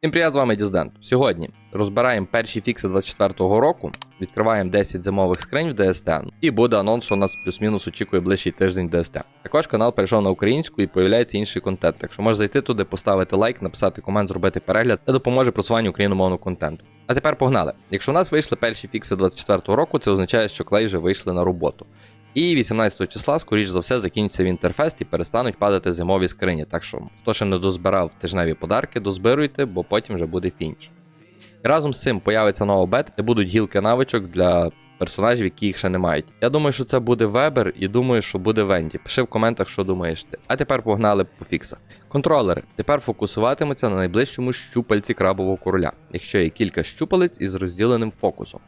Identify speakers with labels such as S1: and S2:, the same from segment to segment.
S1: Всім привіт, з вами Діздент. Сьогодні розбираємо перші фікси 24-го року, відкриваємо 10 зимових скринь в ДСТ, і буде анонс, що нас плюс-мінус очікує ближчий тиждень в ДСТ. Також канал перейшов на українську і появляється інший контент. Так що можеш зайти туди, поставити лайк, написати комент, зробити перегляд. Це допоможе просуванню україномовного контенту. А тепер погнали. Якщо у нас вийшли перші фікси 24-го року, це означає, що клей вже вийшли на роботу. І 18 числа, скоріш за все, закінчиться Вінтерфест і перестануть падати зимові скрині. Так що, хто ще не дозбирав тижневі подарки, дозбируйте, бо потім вже буде фініш. І разом з цим появиться нова бета, де будуть гілки навичок для персонажів, які їх ще не мають. Я думаю, що це буде Вебер, і думаю, що буде Венді. Пиши в коментах, що думаєш ти. А тепер погнали по фіксах. Контролери тепер фокусуватимуться на найближчому щупальці крабового короля, якщо є кілька щупалець із розділеним фокусом.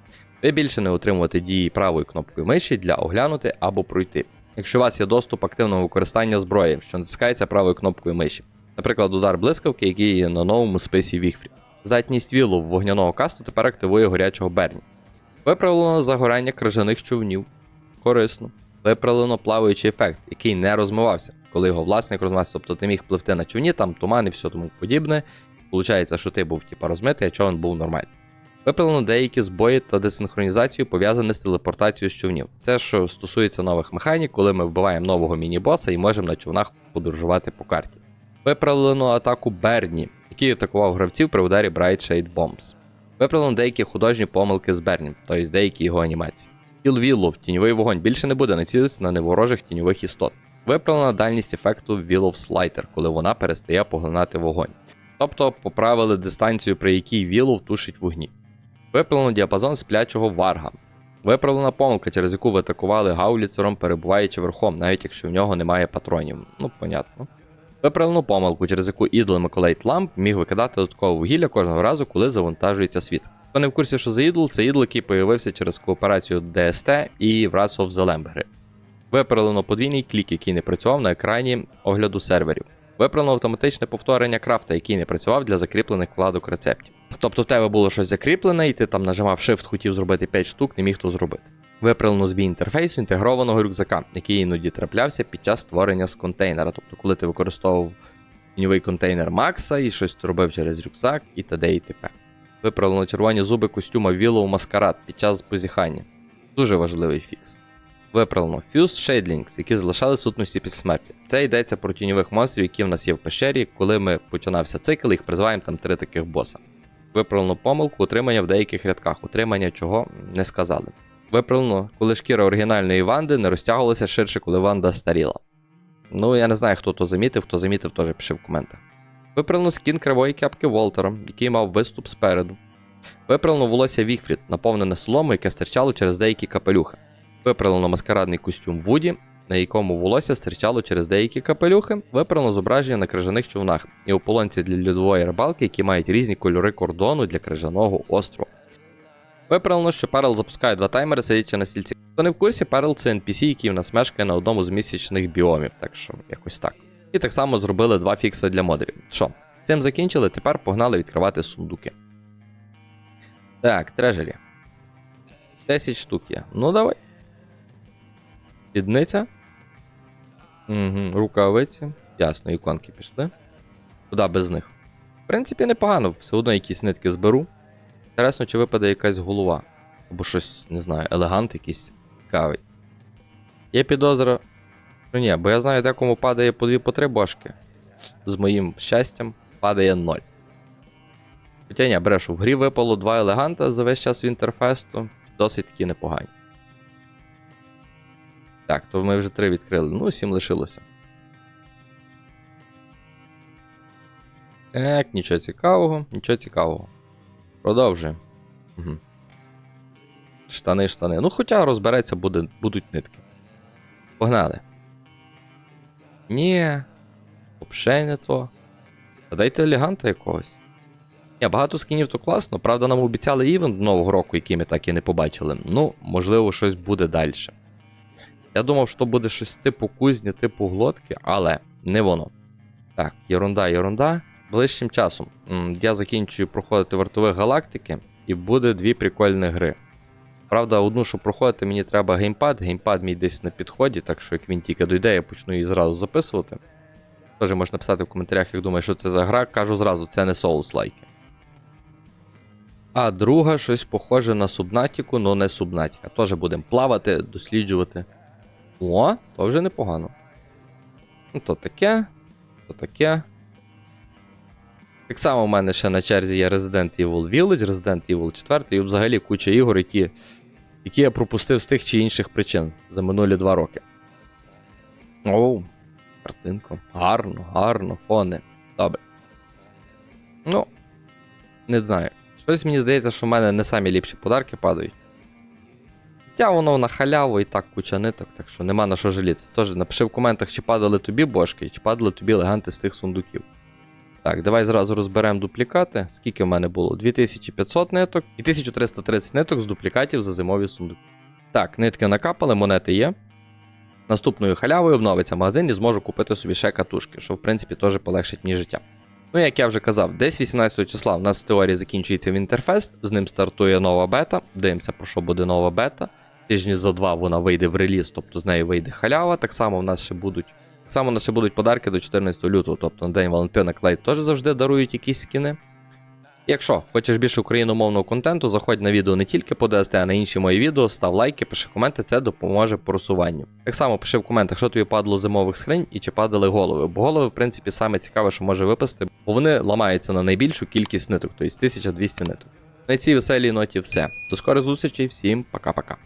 S1: Ви більше не отримувати дії правою кнопкою миші для оглянути або пройти. Якщо у вас є доступ активного використання зброї, що натискається правою кнопкою миші, наприклад, удар блискавки, який є на новому списі Віхфрі. Здатність вілу вогняного касту тепер активує горячого Берні. Виправлено загорання крижаних човнів. Корисно. Виправлено плаваючий ефект, який не розмивався, коли його власник розмивався. Тобто ти міг пливти на човні, там туман і все тому подібне. Получається, що ти був типа розмитий, а човен був нормальний. Виправлено деякі збої та десинхронізацію пов'язані з телепортацією з човнів. Це що стосується нових механік, коли ми вбиваємо нового міні-боса і можемо на човнах подорожувати по карті. Виправлено атаку Берні, який атакував гравців при ударі Bright Shade Bombs. Виправлено деякі художні помилки з Берні, тобто деякі його анімації. Кіл Віллов, тіньовий вогонь більше не буде націлитися на неворожих тіньових істот. Виправлена дальність ефекту Віллов Слайтер, коли вона перестає поглинати вогонь. Тобто поправили дистанцію, при якій Віллов тушить вогні. Виправлено діапазон сплячого варга. Виправлена помилка, через яку ви атакували гауліцером, перебуваючи верхом, навіть якщо в нього немає патронів. Ну, понятно. Виправлену помилку, через яку ідол Миколейт Ламп міг викидати додаткове вугілля кожного разу, коли завантажується світ. Хто не в курсі, що за ідол, це ідол, який появився через кооперацію DST і Wrath of the Lamb. Виправлено подвійний клік, який не працював на екрані огляду серверів. Виправлено автоматичне повторення крафта, який не працював для закріплених вкладок рецептів. Тобто в тебе було щось закріплене, і ти там нажимав Shift, хотів зробити 5 штук, не міг то зробити. Виправлено збій інтерфейсу інтегрованого рюкзака, який іноді траплявся під час створення з контейнера. Тобто, коли ти використовував тіньовий контейнер Макса і щось робив через рюкзак і т.д. і т.п. Виправлено червоні зуби костюма Willow Маскарад під час позіхання. Дуже важливий фікс. Виправлено Fuse Shadlings, які залишали сутності після смерті. Це йдеться про тіньових монстрів, які в нас є в пещері. Коли ми починався цикл, їх призиваємо там три таких боса. Виправлено помилку утримання в деяких рядках, утримання чого не сказали. Виправлено, коли шкіра оригінальної Ванди не розтягувалася ширше, коли Ванда старіла. Ну, я не знаю, хто то замітив, хто замітив, теж пиши в коментах. Виправлено скін кривої кепки Волтера, який мав виступ спереду. Виправлено волосся Вігфрід, наповнене соломою, яке стирчало через деякі капелюхи. Виправлено маскарадний костюм Вуді, на якому волосся стирчало через деякі капелюхи, виправлено зображення на крижаних човнах і ополонці для льодової рибалки, які мають різні кольори кордону для крижаного острова. Виправлено, що Перл запускає два таймери, сидячи на стільці. Хто не в курсі, Перл це NPC, який в нас мешкає на одному з місячних біомів, так що якось так. І так само зробили два фікси для модерів. Що, цим закінчили, тепер погнали відкривати сундуки. Так, трежері. 10 штук є. Ну давай. Підниця. Угу, рукавиці. Ясно, іконки пішли. Куди без них? В принципі, непогано, все одно якісь нитки зберу. Інтересно, чи випаде якась голова. Або щось, не знаю, елегант якийсь цікавий. Є підозра. що ні, бо я знаю, декому падає по 2 по 3 башки. З моїм щастям падає 0. Хоча ні, брешу, в грі випало два елеганта за весь час Вінтерфесту. Досить таки непогані. Так, то ми вже три відкрили. Ну, сім лишилося. Так, нічого цікавого, нічого цікавого. Продовжуємо. Угу. Штани, штани. Ну, хоча розбереться, буде, будуть нитки. Погнали. Ні. Взагалі не то. А дайте елеганта якогось. Ні, багато скінів то класно. Правда, нам обіцяли івент нового року, який ми так і не побачили. Ну, можливо, щось буде далі. Я думав, що буде щось типу кузні, типу глотки, але не воно. Так, єрунда, єрунда. Ближчим часом я закінчую проходити вартових галактики, і буде дві прикольні гри. Правда, одну, що проходити, мені треба геймпад. Геймпад мій десь на підході, так що як він тільки дойде, я почну її зразу записувати. Теж можна написати в коментарях, як думаєш, що це за гра. Кажу зразу, це не соус лайки. А друга щось похоже на субнатіку, але не субнатіка. Теж будемо плавати, досліджувати. О, то вже непогано. Ну, то таке, то таке. Так само в мене ще на черзі є Resident Evil Village, Resident Evil 4 і взагалі куча ігор, які, які я пропустив з тих чи інших причин за минулі два роки. Оу, картинка. Гарно, гарно, фони. Добре. Ну, не знаю. Щось мені здається, що в мене не самі ліпші подарки падають. Хоча воно на халяву і так куча ниток, так що нема на що жалітися. Тож напиши в коментах, чи падали тобі бошки, чи падали тобі леганти з тих сундуків. Так, давай зразу розберемо дуплікати. Скільки в мене було? 2500 ниток і 1330 ниток з дуплікатів за зимові сундуки. Так, нитки накапали, монети є. Наступною халявою обновиться магазин і зможу купити собі ще катушки, що в принципі теж полегшить мені життя. Ну, як я вже казав, десь 18 числа в нас в теорії закінчується Вінтерфест, з ним стартує нова бета. Дивимося, про що буде нова бета. Тижні за два вона вийде в реліз, тобто з неї вийде халява. Так само в нас ще будуть. Так само у нас ще будуть подарки до 14 лютого, тобто на День Валентина Клей теж завжди дарують якісь скіни. Якщо хочеш більше україномовного контенту, заходь на відео не тільки по DST, а на інші мої відео, став лайки, пиши коменти, це допоможе просуванню. Так само пиши в коментах, що тобі падало зимових скринь і чи падали голови. Бо голови, в принципі, саме цікаве, що може випасти, бо вони ламаються на найбільшу кількість ниток, тобто 1200 ниток. На цій веселій ноті все. До скорих зустрічей, всім пока-пока.